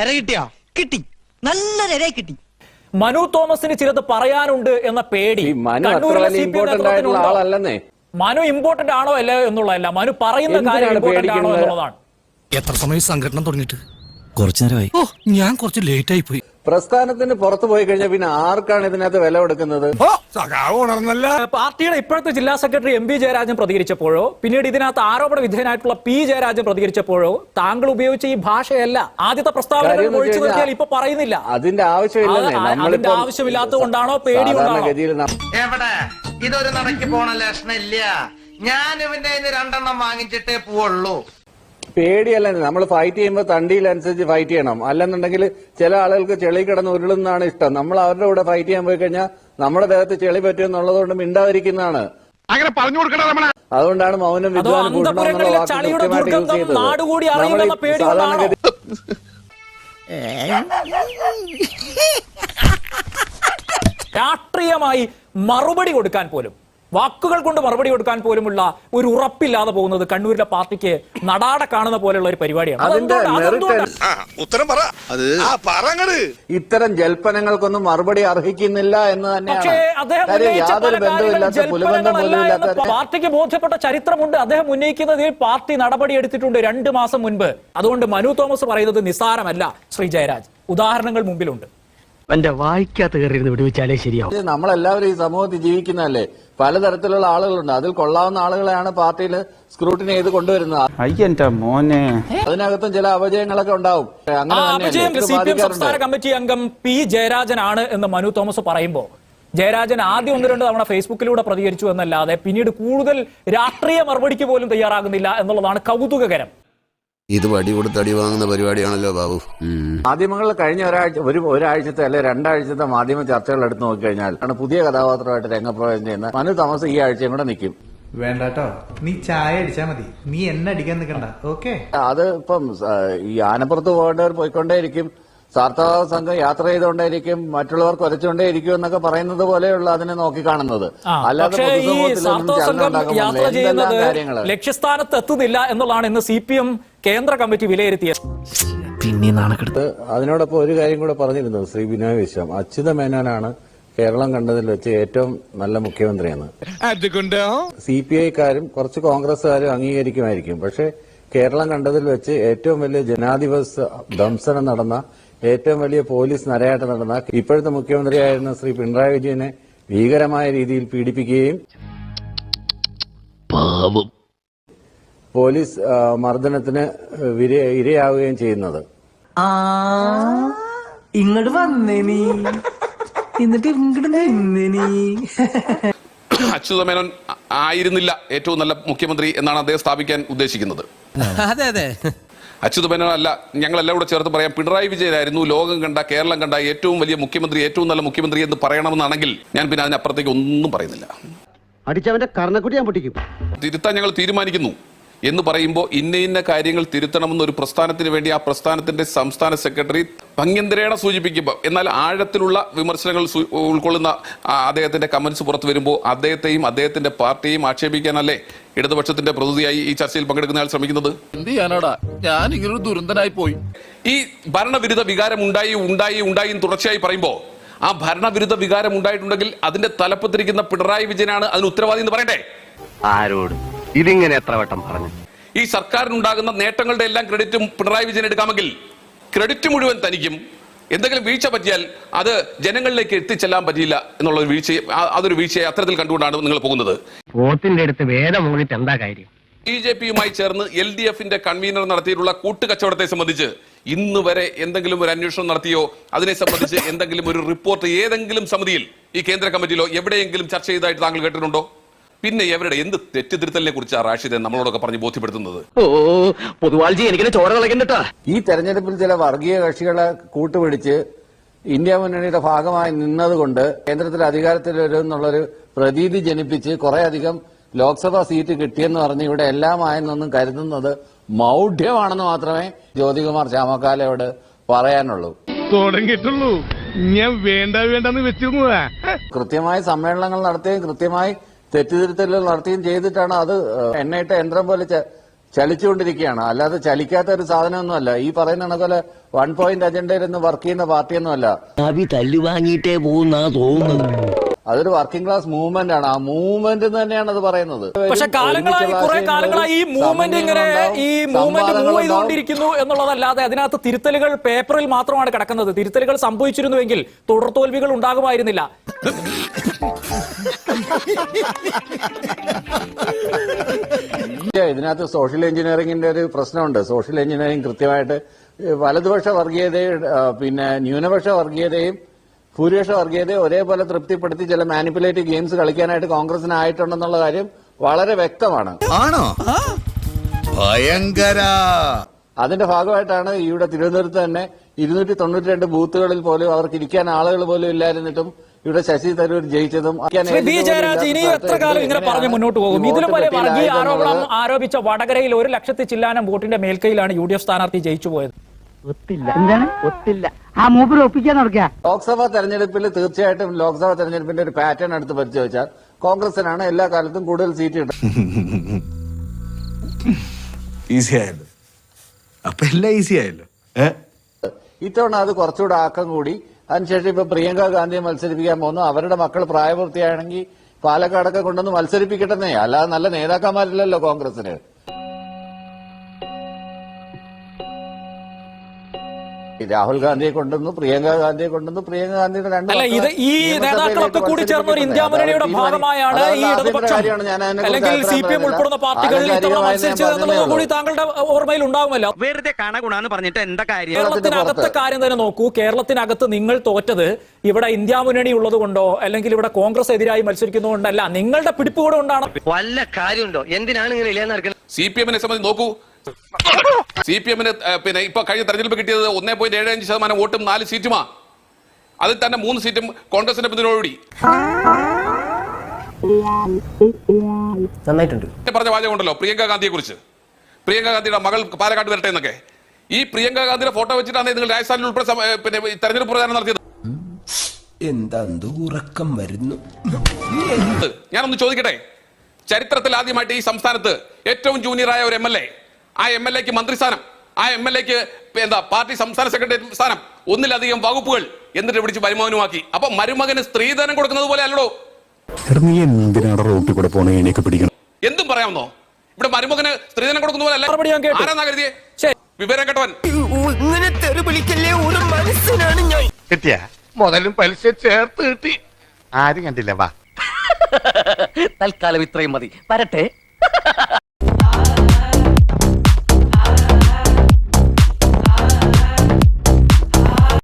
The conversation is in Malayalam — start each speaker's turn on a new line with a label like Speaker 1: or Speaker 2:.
Speaker 1: എര കിട്ടിയോ? കിട്ടി. നല്ലൊരു എര കിട്ടി.
Speaker 2: മനു തോമസിന് ചിലത് പറയാനുണ്ട് എന്ന പേടി.
Speaker 3: മനു ഇമ്പോർട്ടന്റ് ആയിട്ടുള്ള ആളല്ലെന്നേ.
Speaker 2: മനു ഇമ്പോർട്ടന്റ് ആണോ അല്ലേ എന്നുള്ളതല്ല. മനു പറയുന്ന കാര്യം
Speaker 3: എന്തിനാണ്
Speaker 2: ഇമ്പോർട്ടന്റ് ആണോ എന്നുള്ളതാണ്.
Speaker 4: എത്ര സമയം സംഘടന തുടങ്ങിയിട്ട്?
Speaker 5: കുറച്ചു നേരമായി.
Speaker 4: ഓ ഞാൻ കുറച്ച് ലേറ്റ് ആയി പോയി.
Speaker 3: പ്രസ്ഥാനത്തിന് പുറത്തു പോയി കഴിഞ്ഞാൽ പിന്നെ ആർക്കാണ് ഇതിനകത്ത് വില കൊടുക്കുന്നത്?
Speaker 2: പാർട്ടിയുടെ ഇപ്പോഴത്തെ ജില്ലാ സെക്രട്ടറി എം പി ജയരാജൻ പ്രതികരിച്ചപ്പോഴോ പിന്നീട് ഇതിനകത്ത് ആരോപണ വിധേയനായിട്ടുള്ള പി ജയരാജൻ പ്രതികരിച്ചപ്പോഴോ താങ്കൾ ഉപയോഗിച്ച ഈ ഭാഷയല്ല. ആദ്യത്തെ
Speaker 3: പ്രസ്താവന
Speaker 2: ഒഴിച്ചു നിർത്തിയാൽ ഇപ്പൊ പറയുന്നില്ല.
Speaker 3: അതിന്റെ
Speaker 2: ആവശ്യമില്ല അതിന്റെ ആവശ്യമില്ലാത്തത് കൊണ്ടാണോ പേടി
Speaker 6: എവിടെ? ഇതൊരു നടക്കി പോണ ലക്ഷണില്ല ഞാൻ ഇവന്റെ രണ്ടെണ്ണം വാങ്ങിച്ചിട്ടേ പോവുള്ളൂ.
Speaker 3: പേടിയല്ല നമ്മൾ ഫൈറ്റ് ചെയ്യുമ്പോൾ തണ്ടിയിലനുസരിച്ച് ഫൈറ്റ് ചെയ്യണം. അല്ലെന്നുണ്ടെങ്കിൽ ചില ആളുകൾക്ക് ചെളി കിടന്ന് ഉരുളുന്നതാണ് ഇഷ്ടം. നമ്മൾ അവരുടെ കൂടെ ഫൈറ്റ് ചെയ്യാൻ പോയി കഴിഞ്ഞാൽ നമ്മുടെ ദേഹത്ത് ചെളി പറ്റുമെന്നുള്ളതുകൊണ്ട് മിണ്ടാതിരിക്കുന്നതാണ്.
Speaker 7: അങ്ങനെ പറഞ്ഞു കൊടുക്കണം
Speaker 3: അതുകൊണ്ടാണ് മൗനം വിദ്വാൻ വാക്ക് കൃത്യമായിട്ട് യൂസ് ചെയ്തത്? സാധാരണഗതി
Speaker 2: രാഷ്ട്രീയമായി മറുപടി കൊടുക്കാൻ പോലും. വാക്കുകൾ കൊണ്ട് മറുപടി കൊടുക്കാൻ പോലുമുള്ള ഒരു ഉറപ്പില്ലാതെ പോകുന്നത് കണ്ണൂരിലെ പാർട്ടിക്ക് നടാടെ കാണുന്ന പോലെയുള്ള ഒരു പരിപാടിയാണ്.
Speaker 3: അതിന്റെ
Speaker 2: അതെന്തുകൊണ്ടാ-
Speaker 3: മെറിറ്റ്
Speaker 7: ഉത്തരം പറ. അത് ആ പറങ്ങട്.
Speaker 3: ഇത്തരം ജൽപ്പനങ്ങൾക്കൊന്നും മറുപടി അർഹിക്കുന്നില്ല എന്ന് തന്നെയാണ്.
Speaker 2: പാർട്ടിക്ക് ബോധ്യപ്പെട്ട ചരിത്രമുണ്ട്. അദ്ദേഹം ഉന്നയിക്കുന്നതിൽ പാർട്ടി നടപടി എടുത്തിട്ടുണ്ട് രണ്ട് മാസം മുൻപ്. അതുകൊണ്ട് മനു തോമസ് പറയുന്നത് നിസ്സാരമല്ല ശ്രീ ജയരാജ്. ഉദാഹരണങ്ങൾ മുമ്പിലുണ്ട്.
Speaker 1: എന്റെ വായിക്കാത്ത കയറിയിരുന്ന് വിടുവിച്ചാലേ ശരിയാവും.
Speaker 3: നമ്മളെല്ലാവരും ഈ സമൂഹത്തിൽ ജീവിക്കുന്നതല്ലേ? പലതരത്തിലുള്ള ആളുകളുണ്ട്. അതിൽ കൊള്ളാവുന്ന ആളുകളെയാണ് പാർട്ടിയിൽ സ്ക്രൂട്ടിനി ചെയ്ത് കൊണ്ടുവരുന്നത്.
Speaker 8: അയ്യന്റെ മോനെ.
Speaker 3: അതിനകത്തും ചില അപജയങ്ങളൊക്കെ ഉണ്ടാവും. അങ്ങനെ
Speaker 2: സംസ്ഥാന കമ്മിറ്റി അംഗം പി ജയരാജനാണ് എന്ന് മനു തോമസ് പറയുമ്പോൾ ജയരാജൻ ആദ്യം ഒന്ന് രണ്ട് തവണ ഫേസ്ബുക്കിലൂടെ പ്രതികരിച്ചു എന്നല്ലാതെ പിന്നീട് കൂടുതൽ രാഷ്ട്രീയ മറുപടിക്ക് പോലും തയ്യാറാകുന്നില്ല എന്നുള്ളതാണ് കൗതുകകരം.
Speaker 5: ഇത് വടി കൊടുത്ത് അടി വാങ്ങുന്ന പരിപാടിയാണല്ലോ ബാബു. മാധ്യമങ്ങൾ
Speaker 3: മാധ്യമങ്ങളിൽ കഴിഞ്ഞ ഒരാഴ്ച ഒരു ഒരാഴ്ചത്തെ അല്ലെ രണ്ടാഴ്ചത്തെ മാധ്യമ ചർച്ചകൾ എടുത്തു നോക്കിക്കഴിഞ്ഞാൽ ആണ് പുതിയ കഥാപാത്രമായിട്ട് രംഗപ്രവേശം ചെയ്യുന്ന മനു തോമസ് ഈ ആഴ്ചയും കൂടെ നിൽക്കും.
Speaker 9: വേണ്ടാട്ടോ. നീ ചായ അടിച്ചാ മതി. നീ എന്നെ അടിക്കാൻ നിൽക്കണ്ട. ഓക്കെ?
Speaker 3: അത് ഇപ്പം ഈ ആനപ്പുറത്ത് പോകേണ്ടവർ പോയിക്കൊണ്ടേയിരിക്കും. സാർത്ഥക സംഘം യാത്ര ചെയ്തുകൊണ്ടേയിരിക്കും. മറ്റുള്ളവർ കുരച്ചുകൊണ്ടേയിരിക്കും എന്നൊക്കെ പറയുന്നത് പോലെയുള്ള അതിനെ നോക്കിക്കാണുന്നത്
Speaker 2: കാണുന്നത്.
Speaker 3: അല്ലാതെ
Speaker 2: ലക്ഷ്യസ്ഥാനത്ത് എത്തുന്നില്ല എന്നുള്ളതാണ് ഇന്ന് സി പി എം കേന്ദ്ര കമ്മിറ്റി വിലയിരുത്തിയത്
Speaker 1: പിന്നെ നാണക്കെടുത്ത്.
Speaker 3: അതിനോടൊപ്പം ഒരു കാര്യം കൂടെ പറഞ്ഞിരുന്നു ശ്രീ ബിനോയ് വിശ്വം. അച്യുത മേനോനാണ് കേരളം കണ്ടതിൽ വെച്ച് ഏറ്റവും നല്ല മുഖ്യമന്ത്രിയെന്ന്.
Speaker 7: അതുകൊണ്ട്?
Speaker 3: സി പി ഐക്കാരും കുറച്ച് കോൺഗ്രസ്സുകാരും അംഗീകരിക്കുമായിരിക്കും. പക്ഷേ കേരളം കണ്ടതിൽ വെച്ച് ഏറ്റവും വലിയ ജനാധിപത്യ ദംസനം നടന്ന ഏറ്റവും വലിയ പോലീസ് നരയാട്ടം നടന്ന ഇപ്പോഴത്തെ മുഖ്യമന്ത്രിയായിരുന്ന ശ്രീ പിണറായി വിജയനെ ഭീകരമായ രീതിയിൽ പീഡിപ്പിക്കുകയും പോലീസ് മർദ്ദനത്തിന് ഇരയാവുകയും ചെയ്യുന്നത്.
Speaker 1: ആ ഇങ്ങോട്ട് വന്നേനി എന്നിട്ട് ഇങ്ങോട്ട് നിന്നേനി
Speaker 7: അച്യുതമേനോൻ ആയിരുന്നില്ല ഏറ്റവും നല്ല മുഖ്യമന്ത്രി എന്നാണ് അദ്ദേഹം സ്ഥാപിക്കാൻ ഉദ്ദേശിക്കുന്നത്.
Speaker 4: അതെ അതെ.
Speaker 7: അച്യുതമേനോൻ അല്ല ഞങ്ങളെല്ലാം കൂടെ ചേർത്ത് പറയാം പിണറായി വിജയനായിരുന്നു ലോകം കണ്ട കേരളം കണ്ട ഏറ്റവും വലിയ മുഖ്യമന്ത്രി ഏറ്റവും നല്ല മുഖ്യമന്ത്രി എന്ന് പറയണമെന്നാണെങ്കിൽ ഞാൻ പിന്നെ അതിനപ്പുറത്തേക്ക് ഒന്നും പറയുന്നില്ല.
Speaker 1: അടിച്ചവന്റെ കർണക്കുട്ടി ഞാൻ പൊട്ടിക്കും.
Speaker 7: തിരുത്താൻ ഞങ്ങൾ തീരുമാനിക്കുന്നു. എന്ന് പറയുമ്പോൾ ഇന്ന ഇന്ന കാര്യങ്ങൾ തിരുത്തണമെന്ന ഒരു പ്രസ്ഥാനത്തിന് വേണ്ടി ആ പ്രസ്ഥാനത്തിന്റെ സംസ്ഥാന സെക്രട്ടറി ഭംഗ്യന്തരേണ സൂചിപ്പിക്കുമ്പോൾ എന്നാൽ ആഴത്തിലുള്ള വിമർശനങ്ങൾ ഉൾക്കൊള്ളുന്ന അദ്ദേഹത്തിന്റെ കമന്റ്സ് പുറത്തു വരുമ്പോൾ അദ്ദേഹത്തെയും അദ്ദേഹത്തിന്റെ പാർട്ടിയെയും ആക്ഷേപിക്കാനല്ലേ ഇടതുപക്ഷത്തിന്റെ പ്രതിനിധിയായി ഈ ചർച്ചയിൽ പങ്കെടുക്കുന്നയാൾ ശ്രമിക്കുന്നത്?
Speaker 8: എന്ത് ചെയ്യാനാടാ? ഞാൻ ഇങ്ങനൊരു ദുരന്തനായി പോയി.
Speaker 7: ഈ ഭരണവിരുദ്ധ വികാരം ഉണ്ടായി ഉണ്ടായി ഉണ്ടായി എന്ന് തുടർച്ചയായി പറയുമ്പോൾ ആ ഭരണവിരുദ്ധ വികാരം ഉണ്ടായിട്ടുണ്ടെങ്കിൽ അതിന്റെ തലപ്പത്തിരിക്കുന്ന പിണറായി വിജയനാണ് അതിന് ഉത്തരവാദി എന്ന് പറയട്ടെ
Speaker 6: ആരോട്? ഇതിങ്ങനെ എത്ര വട്ടം പറഞ്ഞു?
Speaker 7: ഈ സർക്കാരിനുണ്ടാകുന്ന നേട്ടങ്ങളുടെ എല്ലാം ക്രെഡിറ്റും പിണറായി വിജയൻ എടുക്കാമെങ്കിൽ ക്രെഡിറ്റ് മുഴുവൻ തനിക്കും. എന്തെങ്കിലും വീഴ്ച പറ്റിയാൽ അത് ജനങ്ങളിലേക്ക് എത്തിച്ചെല്ലാൻ പറ്റിയില്ല എന്നുള്ള ഒരു വീഴ്ച അതൊരു വീഴ്ചയെ അത്തരത്തിൽ കണ്ടുകൊണ്ടാണ് നിങ്ങൾ പോകുന്നത്.
Speaker 1: പോത്തിന്റെ അടുത്ത് വേദം എന്താ കാര്യം?
Speaker 7: ബി ജെ പിയുമായി ചേർന്ന് എൽ ഡി എഫിന്റെ കൺവീനർ നടത്തിയിട്ടുള്ള കൂട്ടുകച്ചവടത്തെ സംബന്ധിച്ച് ഇന്ന് വരെ എന്തെങ്കിലും ഒരു അന്വേഷണം നടത്തിയോ അതിനെ സംബന്ധിച്ച് എന്തെങ്കിലും ഒരു റിപ്പോർട്ട് ഏതെങ്കിലും സമിതിയിൽ ഈ കേന്ദ്ര കമ്മിറ്റിയിലോ എവിടെയെങ്കിലും ചർച്ച ചെയ്തതായിട്ട് താങ്കൾ കേട്ടിട്ടുണ്ടോ? പിന്നെ എവരുടെ എന്ത് തെറ്റിദ്ധരുത്തലിനെ കുറിച്ചാണ് റാഷിദ് നമ്മളോടൊക്കെ പറഞ്ഞ് ബോധ്യപ്പെടുത്തുന്നത്?
Speaker 1: ഓ പൊതുവാൾജി എനിക്ക് ചോര കളക്കണ്ടട്ടാ
Speaker 3: ഈ തെരഞ്ഞെടുപ്പിൽ ചില വർഗീയ കക്ഷികളെ കൂട്ടുപിടിച്ച് ഇന്ത്യ മുന്നണിയുടെ ഭാഗമായി നിന്നതുകൊണ്ട് കേന്ദ്രത്തിൽ അധികാരത്തിൽ വരും എന്നുള്ളൊരു പ്രതീതി ജനിപ്പിച്ച് കുറെ അധികം ലോക്സഭാ സീറ്റ് കിട്ടിയെന്ന് പറഞ്ഞ് ഇവിടെ എല്ലാമായെന്നൊന്നും കരുതുന്നത് മൗഢ്യമാണെന്ന് മാത്രമേ ജ്യോതികുമാർ ചാമക്കാലയോട് പറയാനുള്ളൂ.
Speaker 7: തുടങ്ങിയിട്ടുള്ളൂ. ഞാൻ വേണ്ട വേണ്ടെന്ന് വെച്ചിരുന്നതാ.
Speaker 3: കൃത്യമായി സമ്മേളനങ്ങൾ നടത്തുകയും കൃത്യമായി തെറ്റുതിരുത്തലുകൾ നടത്തുകയും ചെയ്തിട്ടാണ് അത് എണ്ണയിട്ട യന്ത്രം പോലെ ചലിച്ചുകൊണ്ടിരിക്കുകയാണ്. അല്ലാതെ ചലിക്കാത്ത ഒരു സാധനമൊന്നുമല്ല ഈ പറയുന്ന പോലെ വൺ പോയിന്റ് അജണ്ടയിൽ നിന്ന് വർക്ക് ചെയ്യുന്ന പാർട്ടിയൊന്നുമല്ല
Speaker 10: തല്ലു വാങ്ങിയിട്ടേ പോകുന്നാ തോന്നുന്നത്.
Speaker 3: അതൊരു വർക്കിംഗ് ക്ലാസ് മൂവ്മെന്റ് ആണ്. ആ മൂവ്മെന്റ് തന്നെയാണ് അത് പറയുന്നത്.
Speaker 2: പക്ഷെ കാലങ്ങളായി കുറെ കാലങ്ങളായി ഈ മൂവ്മെന്റ് ഇങ്ങനെ ഈ മൂവ്മെന്റ് മൂവ് ചെയ്തുകൊണ്ടിരിക്കുന്നു എന്നുള്ളതല്ലാതെ അതിനകത്ത് തിരുത്തലുകൾ പേപ്പറിൽ മാത്രമാണ് കിടക്കുന്നത്. തിരുത്തലുകൾ സംഭവിച്ചിരുന്നുവെങ്കിൽ തുടർ തോൽവികൾ ഉണ്ടാകുമായിരുന്നില്ല.
Speaker 3: ഇതിനകത്ത് സോഷ്യൽ എഞ്ചിനീയറിംഗിന്റെ ഒരു പ്രശ്നമുണ്ട്. സോഷ്യൽ എഞ്ചിനീയറിംഗ് കൃത്യമായിട്ട് വലതുപക്ഷ വർഗീയതയും പിന്നെ ന്യൂനപക്ഷ വർഗീയതയും ഭൂരിപക്ഷ വർഗീയതയും ഒരേപോലെ തൃപ്തിപ്പെടുത്തി ചില മാനിപ്പുലേറ്റീവ് ഗെയിംസ് കളിക്കാനായിട്ട് കോൺഗ്രസിന് ആയിട്ടുണ്ടെന്നുള്ള കാര്യം വളരെ വ്യക്തമാണ്.
Speaker 8: ആണോ? ഭയങ്കര.
Speaker 3: അതിന്റെ ഭാഗമായിട്ടാണ് ഇവിടെ തിരുവനന്തപുരത്ത് തന്നെ ഇരുന്നൂറ്റി തൊണ്ണൂറ്റി രണ്ട് ബൂത്തുകളിൽ പോലും അവർക്ക് ഇരിക്കാൻ ആളുകൾ പോലും ഇല്ലായിരുന്നിട്ടും ഇവിടെ ശശി തരൂർ ജയിച്ചതും
Speaker 2: ശ്രീ ബി ജയരാജ് ഇനി എത്ര കാലം ഇങ്ങനെ പറഞ്ഞ് മുന്നോട്ട് പോകും? ഇതിലും വലിയ വർഗീയ ആരോപണം ആരോപിച്ച വടകരയിൽ ഒരു ലക്ഷത്തി ചില്ലാനം വോട്ടിന്റെ മേൽക്കൈയിലാണ് യു ഡി എഫ് സ്ഥാനാർത്ഥി ജയിച്ചു പോയത്.
Speaker 10: ഒത്തില്ല. എന്താണ്? ഒത്തില്ല. ആ മൂപ്പര് ഒപ്പിക്കാൻ നടക്കുക.
Speaker 3: ലോക്സഭാ തെരഞ്ഞെടുപ്പിൽ തീർച്ചയായിട്ടും ലോക്സഭാ തെരഞ്ഞെടുപ്പിന്റെ ഒരു പാറ്റേൺ എടുത്ത് പരിശോധിച്ചാൽ കോൺഗ്രസിനാണ് എല്ലാ കാലത്തും കൂടുതൽ സീറ്റ് കിട്ടുന്നത്
Speaker 4: ഈസി ആയല്ലോ. അപ്പൊ എല്ലാം ഈസി ആയല്ലോ.
Speaker 3: ഇത്തവണ അത് കുറച്ചുകൂടെ ആക്കം കൂടി. അതിനുശേഷം ഇപ്പൊ പ്രിയങ്ക ഗാന്ധിയെ മത്സരിപ്പിക്കാൻ പോകുന്നു. അവരുടെ മക്കൾ പ്രായപൂർത്തിയാണെങ്കിൽ പാലക്കാടൊക്കെ കൊണ്ടൊന്ന് മത്സരിപ്പിക്കട്ടെന്നേ. അല്ലാതെ നല്ല നേതാക്കന്മാരില്ലല്ലോ കോൺഗ്രസിന് രാഹുൽ ഗാന്ധിയെ കൊണ്ടുവന്നു പ്രിയങ്ക ഗാന്ധിയെ കൊണ്ടുവന്നു പ്രിയങ്ക ഗാന്ധിയുടെ രണ്ട്
Speaker 2: അല്ല ഇത് ഈ നേതാക്കളൊക്കെ കൂടി ചേർന്ന ഒരു ഇന്ത്യ മുന്നണിയുടെ. ഭാഗമായാണ് ഈ ഇടതുപക്ഷം.
Speaker 3: ഞാൻ
Speaker 2: അല്ലെങ്കിൽ സി പി എം ഉൾപ്പെടുന്ന
Speaker 3: പാർട്ടികളിൽ
Speaker 2: പാർട്ടികൾ ഇത്തവണ മത്സരിച്ചത് കൂടി. താങ്കളുടെ ഓർമ്മയിൽ ഉണ്ടാകുമല്ലോ
Speaker 6: വെറുതെ കാണാകുണാന്ന് പറഞ്ഞിട്ട് എന്താ കാര്യം?
Speaker 2: കേരളത്തിനകത്തെ. കാര്യം തന്നെ നോക്കൂ. കേരളത്തിനകത്ത് നിങ്ങൾ തോറ്റത് ഇവിടെ ഇന്ത്യ മുന്നണി ഉള്ളത് കൊണ്ടോ അല്ലെങ്കിൽ ഇവിടെ കോൺഗ്രസ് എതിരായി മത്സരിക്കുന്നതുകൊണ്ടല്ല. നിങ്ങളുടെ പിടിപ്പുകൂടെ കൊണ്ടാണ്
Speaker 6: വല്ല കാര്യമുണ്ടോ? എന്തിനാണ് ഇങ്ങനെ
Speaker 7: സി പി എമ്മിനെ സംബന്ധിച്ച് നോക്കൂ. സി പി എമ്മിന് പിന്നെ ഇപ്പൊ കഴിഞ്ഞ തെരഞ്ഞെടുപ്പ് കിട്ടിയത് ഒന്നേ പോയിന്റ് ഏഴ് അഞ്ച് ശതമാനം വോട്ടും നാല് സീറ്റുമാ. അതിൽ തന്നെ മൂന്ന് സീറ്റും കോൺഗ്രസിന്റെ പിന്തുണയോടി
Speaker 10: നന്നായിട്ടുണ്ട്.
Speaker 7: പറഞ്ഞ വാചകം ഉണ്ടല്ലോ പ്രിയങ്ക ഗാന്ധിയെ കുറിച്ച് പ്രിയങ്ക ഗാന്ധിയുടെ മകൾ പാലക്കാട് വരട്ടെ എന്നൊക്കെ. ഈ പ്രിയങ്ക ഗാന്ധിയുടെ ഫോട്ടോ വെച്ചിട്ടാണ് നിങ്ങൾ രാജസ്ഥാനിൽ ഉൾപ്പെടെ പിന്നെ തെരഞ്ഞെടുപ്പ് പ്രചാരണം നടത്തിയത്.
Speaker 10: എന്താ ഉറക്കം വരുന്നു?
Speaker 7: ഞാനൊന്ന് ചോദിക്കട്ടെ? ചരിത്രത്തിൽ ആദ്യമായിട്ട് ഈ സംസ്ഥാനത്ത് ഏറ്റവും ജൂനിയറായ ഒരു എം എൽ എ ആ എം എൽ എക്ക് മന്ത്രിസ്ഥാനം ആ എം എൽ എക്ക് എന്താ പാർട്ടി സംസ്ഥാന സെക്രട്ടറി സ്ഥാനം ഒന്നിലധികം വകുപ്പുകൾ എന്നിട്ട് പിടിച്ച് മരുമകനുമാക്കി അപ്പൊ മരുമകന് സ്ത്രീധനം കൊടുക്കുന്നത് പോലെ അല്ലടോ? എന്തും പറയാമെന്നോ ഇവിടെ മരുമകന് സ്ത്രീധനം കൊടുക്കുന്ന പോലെ അല്ല. ആരാന്നാ കരുതിയേ
Speaker 2: ശരി.
Speaker 7: വിവരം കേട്ടവൻ.
Speaker 10: ഇങ്ങനെ തെറി വിളിക്കല്ലേ ഒരു മനസ്സിനാണ് ഞാൻ
Speaker 8: കിട്ടിയ? മുതലും പലിശ ചേർത്ത് കിട്ടി. ആരും കണ്ടില്ല വാ.
Speaker 10: തൽക്കാലം ഇത്രയും മതി. വരട്ടെ.